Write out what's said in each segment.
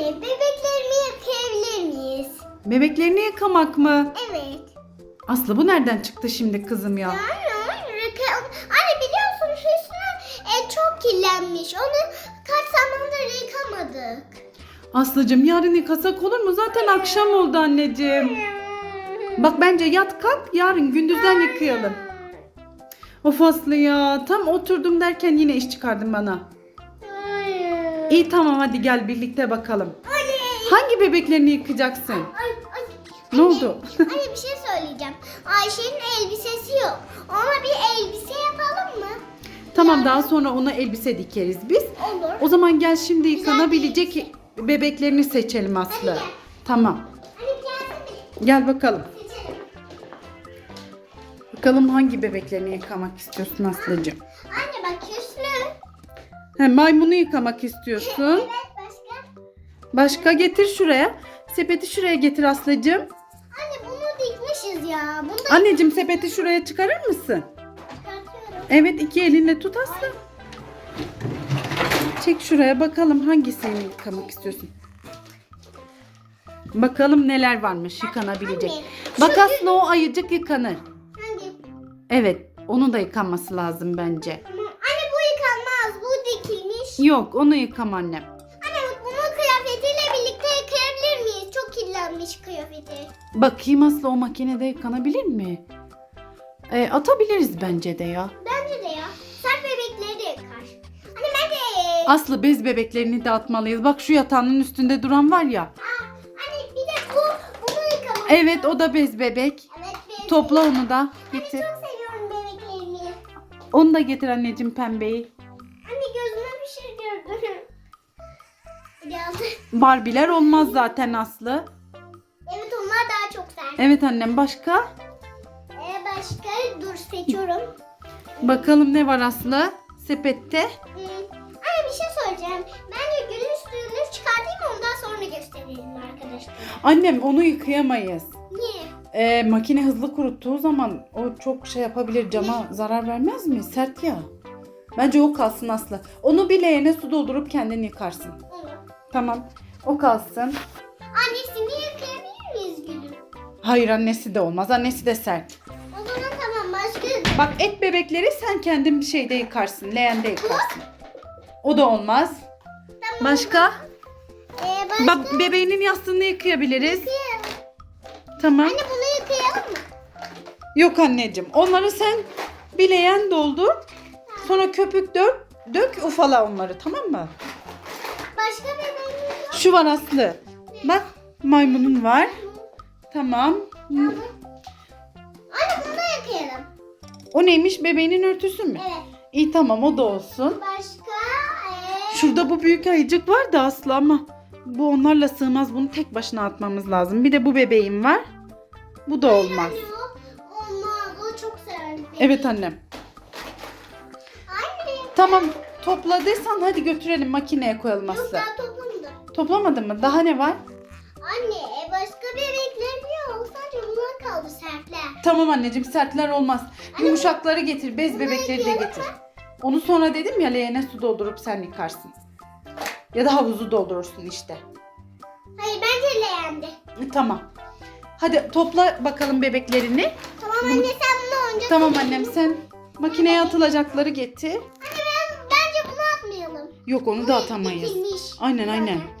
Anne bebeklerimi yıkayabilir miyiz? Bebeklerini yıkamak mı? Evet. Aslı bu nereden çıktı şimdi kızım ya? Anne, yıka... Anne biliyorsun üstüne e, çok kirlenmiş. Onu kaç zamandır yıkamadık. Aslıcığım yarın yıkasak olur mu? Zaten akşam oldu anneciğim. Bak bence yat kalk yarın gündüzden yıkayalım. Of Aslı ya tam oturdum derken yine iş çıkardın bana. İyi tamam hadi gel birlikte bakalım. Hangi bebeklerini yıkacaksın? Ay, ay. Ne oldu? Anne bir şey söyleyeceğim. Ayşe'nin elbisesi yok. Ona bir elbise yapalım mı? tamam daha sonra ona elbise dikeriz biz. Olur. O zaman gel şimdi yıkanabilecek bebeklerini seçelim Aslı. Gel. Tamam. Gelsin Gel bakalım. seçelim. Bakalım hangi bebeklerini yıkamak istiyorsun Aslı'cığım? Anne bak. He, maymunu yıkamak istiyorsun. Evet başka. Başka getir şuraya. Sepeti şuraya getir Aslı'cığım. Anne bunu dikmişiz ya. Bunu da Anneciğim sepeti şuraya çıkarır mısın? çıkartıyorum. Evet iki elinle tut Aslı. Çek şuraya bakalım hangisini yıkamak istiyorsun. Bakalım neler varmış yıkanabilecek. Anne, Bak Aslı o ayıcık yıkanır. Hangi? Evet onun da yıkanması lazım bence. Tamam. Anne bu yıkanmaz. Bu dikilmiş. Yok onu yıkam annem. Anne bak bunu kıyafetiyle birlikte yıkayabilir miyiz? Çok kirlenmiş kıyafeti. Bakayım Aslı o makinede yıkanabilir mi? E, atabiliriz bence de ya. Bence de ya. Sert bebekleri de yıkar. Anne ben de... Aslı bez bebeklerini de atmalıyız. Bak şu yatağının üstünde duran var ya. Aa, anne bir de bu, bunu yıkamalıyız. Evet o da bez bebek. Evet. Topla onu da Anne getir. çok seviyorum bebeklerimi. Onu da getir anneciğim pembeyi. Barbiler olmaz zaten Aslı. Evet onlar daha çok sert. Evet annem başka? Ee, başka dur seçiyorum. Bakalım ne var Aslı? Sepette. Hmm. Anne bir şey söyleyeceğim. Bence gülün üstünü çıkartayım ondan sonra gösterelim arkadaşlar. Annem onu yıkayamayız. Niye? Ee, makine hızlı kuruttuğu zaman o çok şey yapabilir cama zarar vermez mi? Sert ya. Bence o kalsın Aslı. Onu bir leğene su doldurup kendin yıkarsın. Tamam. O kalsın. Annesini yıkayabilir miyiz gülüm? Hayır annesi de olmaz. Annesi de sert. O zaman tamam başka... Bak et bebekleri sen kendin bir şeyde yıkarsın. Leğende yıkarsın. O da olmaz. Tamam. Başka? Ee, başka... Bak bebeğinin yastığını yıkayabiliriz. Yıkayalım. Tamam. Anne bunu yıkayalım mı? Yok anneciğim. Onları sen bir leğen doldur. Sonra köpük dök. Dök ufala onları tamam mı? Yok. Şu var Aslı. Bak maymunun var. Tamam. Anne bunu yıkayalım. O neymiş bebeğinin örtüsü mü? Evet. İyi tamam o da olsun. Başka... Ee... Şurada bu büyük ayıcık var da Aslı ama bu onlarla sığmaz. Bunu tek başına atmamız lazım. Bir de bu bebeğim var. Bu da olmaz. Anne o çok sever. Evet annem. Anne. Tamam topladıysan hadi götürelim makineye koyalım Yok Aslı. daha toplamadım. Toplamadın mı? Daha ne var? Anne e, başka bebeklerim yok. Sadece bunlar kaldı sertler. Tamam anneciğim sertler olmaz. Yumuşakları getir. Bez bebekleri de getir. Onu sonra dedim ya leğene su doldurup sen yıkarsın. Ya da havuzu doldurursun işte. Hayır bence leğendi. E, Tamam. Hadi topla bakalım bebeklerini. Tamam anne sen bunu önce... Tamam annem sen makineye atılacakları getir. Anne ben, bence bunu atmayalım. Yok onu da atamayız. Dikilmiş. Aynen aynen. Hani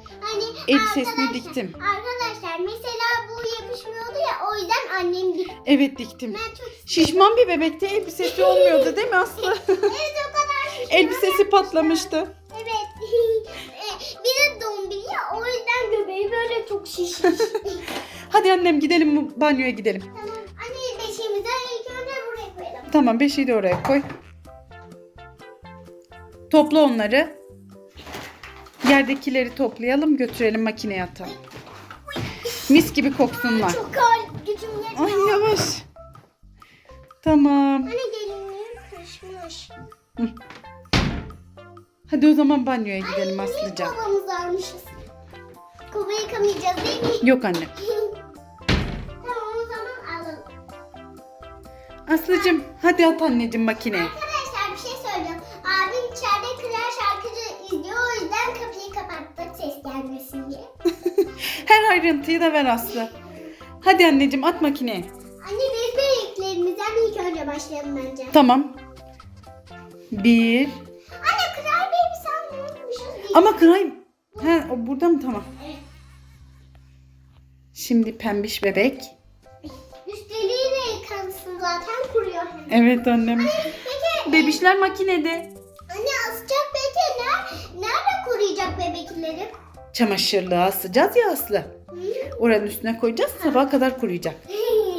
Elbisesini diktim. Arkadaşlar mesela bu yapışmıyordu ya o yüzden annem dikti. Evet diktim. Ben çok Şişman bir bebekte elbisesi olmuyordu değil mi Aslı? Evet o kadar şişman. Elbisesi patlamıştı. Evet. E, bir de dombili ya o yüzden göbeği böyle çok şişmiş. Hadi annem gidelim banyoya gidelim. tamam. Anne beşiğimizi ilk önce buraya koyalım. Tamam beşiği de oraya koy. Topla onları. Yerdekileri toplayalım götürelim makineye atalım. Mis gibi koksunlar. Çok ağır gücüm yetmiyor. Ay yavaş. Tamam. Anne gelinliğim kışmış. Hadi o zaman banyoya gidelim Aslıcan. Kovamız almışız. Kova yıkamayacağız değil mi? Yok anne. tamam o zaman alalım. Aslıcığım hadi at anneciğim makineye. Her ayrıntıyı da ver Aslı. Hadi anneciğim at makineye. Anne biz bebeklerimizden ilk önce başlayalım bence. Tamam. Bir. Anne kral baby sen unutmuşuz. Ama kırayım. He, o burada mı tamam. Evet. Şimdi pembiş bebek. Üsteliği de yıkansın zaten kuruyor. Evet annem. Peki Bebişler makinede. anne asacak peki nerede, nerede kuruyacak bebekleri? Çamaşırlığa asacağız ya Aslı. Oranın üstüne koyacağız sabaha kadar kuruyacak.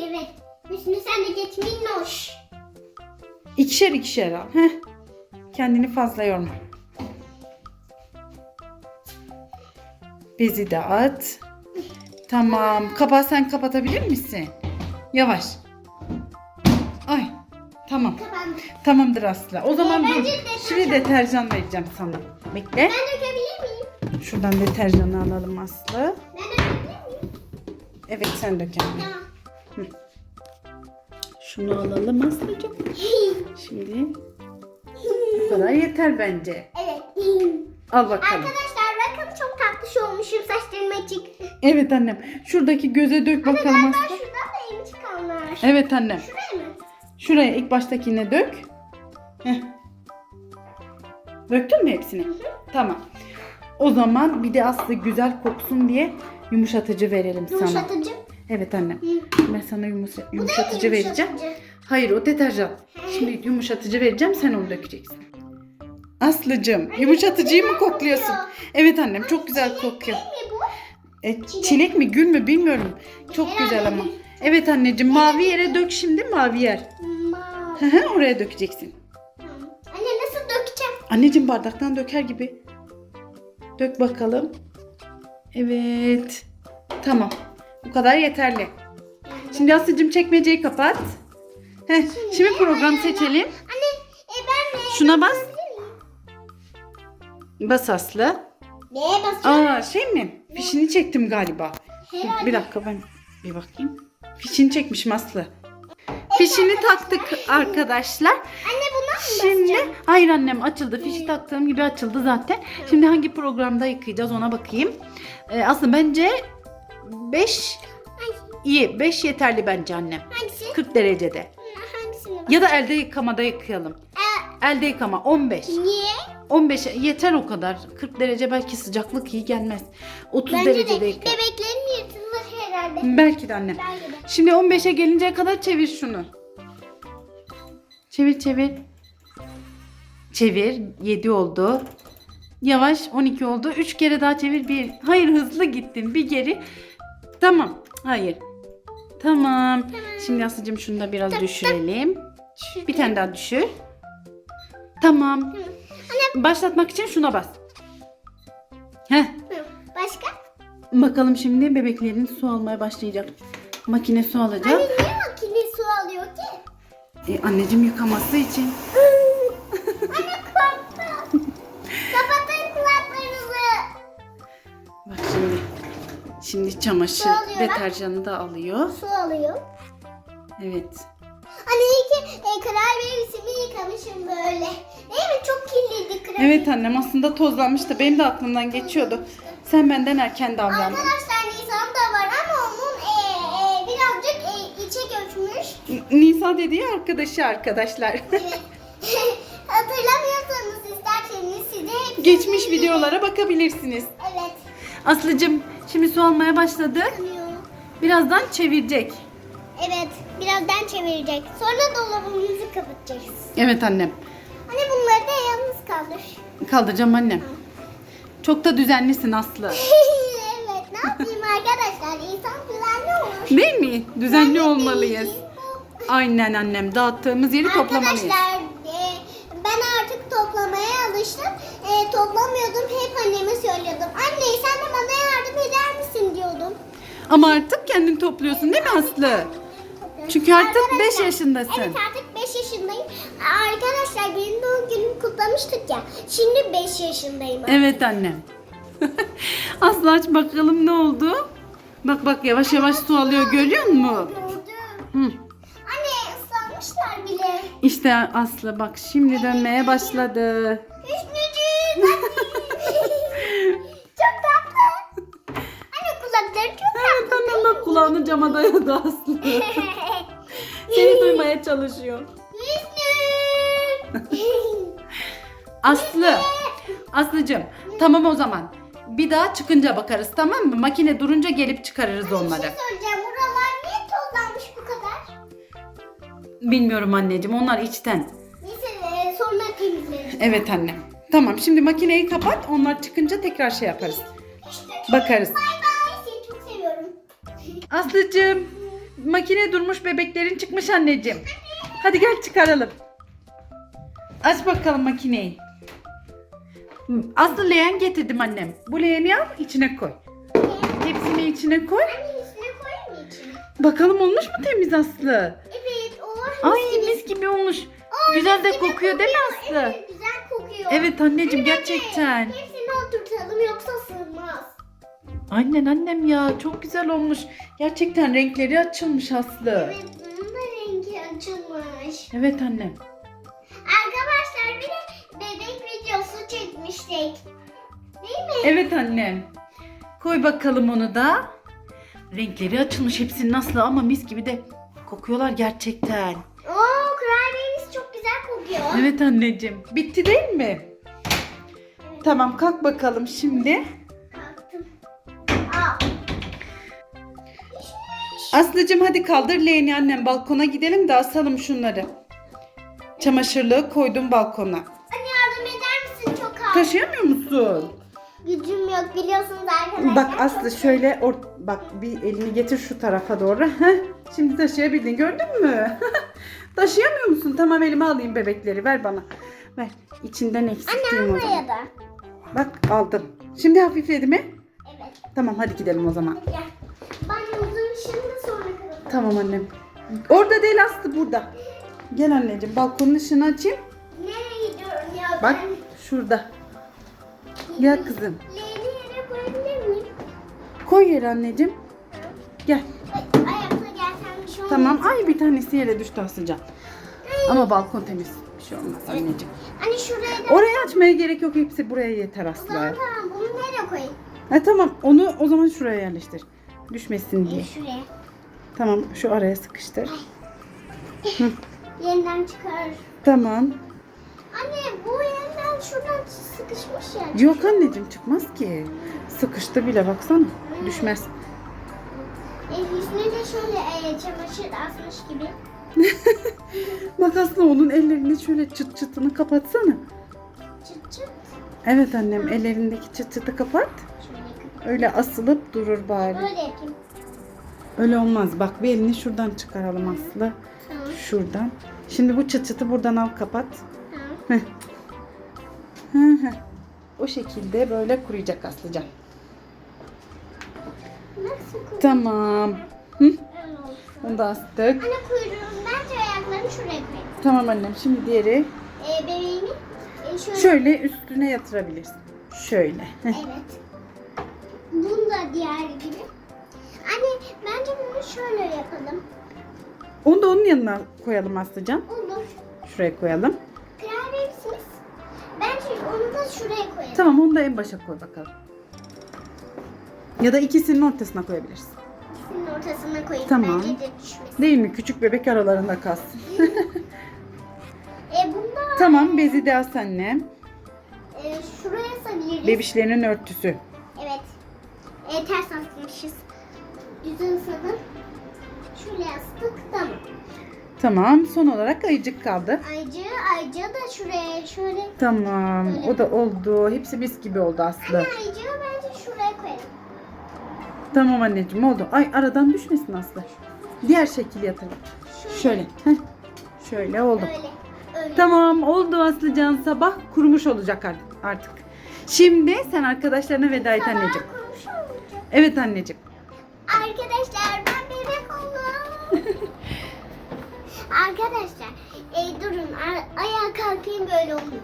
evet. Üstüne sen de geç minnoş. İkişer ikişer al. Heh. Kendini fazla yorma. Bezi de at. Tamam. Kapağı sen kapatabilir misin? Yavaş. Ay. Tamam. Kapandı. Tamamdır Aslı. O zaman Ee, dur. bence deterjan- Şimdi deterjan vereceğim sana. Bekle. Ben dökebilir miyim? Şuradan deterjanı alalım Aslı. Evet sen dök anne. Tamam. Şunu alalım Aslı'cığım. Şimdi bu kadar yeter bence. evet. Al bakalım. Arkadaşlar bakın çok tatlış olmuşum saçlarım açık. Evet annem. Şuradaki göze dök bakalım Galiba Aslı. şuradan da yeni çıkanlar. Evet annem. Şuraya mı? Şuraya ilk baştakine dök. Heh. Döktün mü hepsini? Tamam. O zaman bir de Aslı güzel koksun diye yumuşatıcı verelim sana. Yumuşatıcı. Evet annem. Hı. Ben sana yumuşa- Bu yumuşatıcı vereceğim. yumuşatıcı. Hayır o deterjan. Şimdi yumuşatıcı vereceğim sen onu dökeceksin. Aslıcığım yumuşatıcıyı mı kokluyorsun? Evet annem çok güzel kokuyor. Bu? E, çilek mi gül mü bilmiyorum. Çok Herhalde güzel ama. Evet anneciğim mavi yere dök şimdi mavi yer. Mavi. Hı hı, Oraya dökeceksin. Anne nasıl dökeceğim? Anneciğim bardaktan döker gibi. Dök bakalım. Evet. Tamam. Bu kadar yeterli. Şimdi Aslıcığım çekmeceyi kapat. Heh, şimdi program seçelim. Anne e, ben ne? Şuna bas. Bas Aslı. Neye basacağım? Aa şey mi? Fişini çektim galiba. Herhalde. Bir dakika ben bir bakayım. Fişini çekmişim Aslı. Fişini taktık arkadaşlar. Anne Şimdi hayır annem açıldı. Fişi taktığım gibi açıldı zaten. Şimdi hangi programda yıkayacağız ona bakayım. Ee, aslında bence 5 iyi. 5 yeterli bence annem. Hangisi? 40 derecede. Hangisini? Ya da elde yıkamada yıkayalım. Ee, Elde yıkama 15. niye? 15 yeter o kadar. 40 derece belki sıcaklık iyi gelmez. 30 Bence de derecede yıka. bebeklerim yırtılır herhalde. Belki de annem. Belki de. Şimdi 15'e gelinceye kadar çevir şunu. Çevir çevir. Çevir. 7 oldu. Yavaş 12 oldu. 3 kere daha çevir. Bir. Hayır hızlı gittin. Bir geri. Tamam. Hayır. Tamam. Şimdi Aslı'cığım şunu da biraz düşürelim. Bir tane daha düşür. Tamam. Başlatmak için şuna bas. Heh. Başka? Bakalım şimdi bebeklerin su almaya başlayacak. Makine su alacak. Anne niye makine su alıyor ki? E, anneciğim yıkaması için. Şimdi çamaşır deterjanı da alıyor. Su alıyor. Evet. Anne iyi ki e, kral bebeğimi yıkamışım böyle. Değil mi? Çok kirliydi kral Evet annem aslında tozlanmıştı. Benim de aklımdan geçiyordu. Sen benden erken davrandın. Arkadaşlar Nisan da var ama onun e, e, birazcık e, içe göçmüş. N- Nisa dediği arkadaşı arkadaşlar. Evet. Hatırlamıyorsanız isterseniz size hepsini Geçmiş videolara bakabilirsiniz. Evet. Aslıcığım şimdi su almaya başladı. Birazdan çevirecek. Evet. Birazdan çevirecek. Sonra dolabımızı kapatacağız. Evet annem. Anne bunları da yalnız kaldır. Kaldıracağım annem. Çok da düzenlisin Aslı. evet. Ne yapayım arkadaşlar? İnsan düzenli olur. Değil mi? Düzenli Ben de olmalıyız. değilim. Aynen annem. Dağıttığımız yeri toplamalıyız. Arkadaşlar e, ben artık toplamaya alıştım. E, toplamıyordum hep anneme söylüyordum. Anne sen de bana yardım eder misin diyordum. Ama artık kendin topluyorsun değil mi Aslı? Çünkü artık Arkadaşlar, beş yaşındasın. Evet artık 5 yaşındayım. Arkadaşlar benim doğum günümü kutlamıştık ya. Şimdi 5 yaşındayım. Evet annem. Aslı aç bakalım ne oldu? Bak bak yavaş yavaş su alıyor görüyor musun? Gördüm. Hı. Anne ıslanmışlar bile. İşte Aslı bak şimdi dönmeye başladı. Hüsnücüğüm. Çok tatlı. Anne kulağını cama dayadı Aslı. Seni duymaya çalışıyor. Aslı. Aslıcığım tamam o zaman. Bir daha çıkınca bakarız tamam mı? Makine durunca gelip çıkarırız Bir onları. şey söyleyeceğim. Buralar niye tozlanmış bu kadar? Bilmiyorum anneciğim onlar içten. Neyse e, sonra temizleriz. Evet annem. Tamam şimdi makineyi kapat. Onlar çıkınca tekrar şey yaparız. Bakarız. Aslıcığım makine durmuş bebeklerin çıkmış anneciğim. Hadi gel çıkaralım. Aç bakalım makineyi. Aslı leğen getirdim annem. Bu leğeni al içine koy. Hepsini içine koy. Bakalım olmuş mu temiz Aslı? Evet o Ay mis gibi olmuş. Güzel de kokuyor değil mi Aslı? Evet güzel kokuyor. Evet anneciğim Anne, gerçekten. Hepsini oturtalım yoksa sığmaz. Aynen annem ya çok güzel olmuş. Gerçekten renkleri açılmış Aslı. Evet bunun da rengi açılmış. Evet annem. Arkadaşlar bir de bebek videosu çekmiştik. Değil mi? Evet annem. Koy bakalım onu da. Renkleri açılmış hepsinin Aslı ama mis gibi de kokuyorlar gerçekten. Oo kurabiyemiz çok güzel kokuyor. Evet anneciğim. Bitti değil mi? Tamam kalk bakalım şimdi. Aslıcığım hadi kaldır leğeni annem balkona gidelim de asalım şunları. Çamaşırlığı koydum balkona. Anne yardım eder misin çok az? Taşıyamıyor musun? Gücüm yok biliyorsunuz arkadaşlar. Bak Aslı şöyle or bak bir elini getir şu tarafa doğru. Heh, şimdi taşıyabildin gördün mü? Taşıyamıyor musun? Tamam elime alayım bebekleri ver bana. Ver. İçinden Anne o zaman. buraya da. Bak aldım. Şimdi hafifledi mi? Evet. Tamam hadi gidelim o zaman. Gel. Banyomuzun ışığını sonra kapatalım. Tamam annem. Orada değil Aslı burada. Gel anneciğim balkonun ışığını açayım. Nereye gidiyorum ya Bak ben? şurada. Gel kızım. Leğeni yere koyabilir miyim? Koy yere anneciğim. Gel. Ay, ayakta gelsem bir şey olmaz. Tamam. Ay bir tanesi yere düştü Aslıcan. Ama balkon temiz. Bir şey olmaz anneciğim. Hani şuraya da... Oraya açmaya gerek yok. Hepsi buraya yeter O zaman Aslı. tamam bunu nereye koyayım? Ha tamam. Onu o zaman şuraya yerleştir. Düşmesin diye. Şuraya. Tamam. Şu araya sıkıştır. Yeniden çıkar. Tamam. Anne bu yeniden şuradan sıkışmış ya. Yok anneciğim çıkmaz ki. Sıkıştı bile baksana. Düşmez. E, Hüsnü de şöyle e, çamaşır asmış gibi. Bak Aslı onun ellerini şöyle çıt çıtını kapatsana. Çıt çıt. Evet annem ellerindeki çıt çıtı kapat. Şöyle kapat. Öyle asılıp durur bari. Böyle yapayım. Öyle olmaz. Bak bir elini şuradan çıkaralım Aslı. Tamam. Şuradan. Şimdi bu çıt çıtı buradan al kapat. Tamam. O şekilde böyle kuruyacak Aslıcan. Nasıl koy? Tamam. Hı? Onu da astık. Anne kuyruğunu bence ayaklarını şuraya koyayım. Tamam annem. Şimdi diğeri E, bebeğimi e, şöyle. şöyle üstüne yatırabilirsin. Şöyle. Evet. Bunu da diğer gibi. Bence bunu şöyle yapalım. Onu da onun yanına koyalım Aslıcan. Olur. Şuraya koyalım. Misiniz? Bence onu da şuraya koyalım. Tamam onu da en başa koy bakalım. Ya da ikisinin ortasına koyabilirsin. İkisinin ortasına koyayım. Tamam. Bence de düşmesin. Değil mi? Küçük bebek aralarında kalsın. E bunda tamam bezi de as annem. e, şuraya sarıyoruz. Bebişlerin örtüsü. Evet. E, ters asmışız. Yüzünü sanır. Şöyle astık. Tamam. Tamam son olarak ayıcık kaldı. Ayıcı, ayıcı da şuraya şöyle. Tamam o da oldu. Hepsi mis gibi oldu Aslı. Anne ayıcığı bence şuraya koyalım. Tamam anneciğim oldu. Ay aradan düşmesin Aslı. Diğer şekil yatıralım. Şöyle. Heh. Şöyle oldu. Öyle. Öyle. Tamam oldu Aslıcan sabah kurumuş olacak art- artık. Şimdi sen arkadaşlarına veda et Sabah anneciğim. Evet anneciğim. Arkadaşlar ben bebek oldum. Arkadaşlar e, durun ayağa kalkayım böyle olmuyor.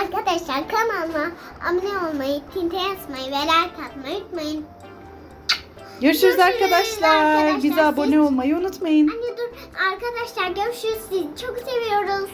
Arkadaşlar kanalıma abone olmayı, tinte yazmayı ve like atmayı unutmayın. Görüşürüz Görüşürüz arkadaşlar. arkadaşlar. Bize abone olmayı unutmayın. Anne dur arkadaşlar görüşürüz sizi çok seviyoruz.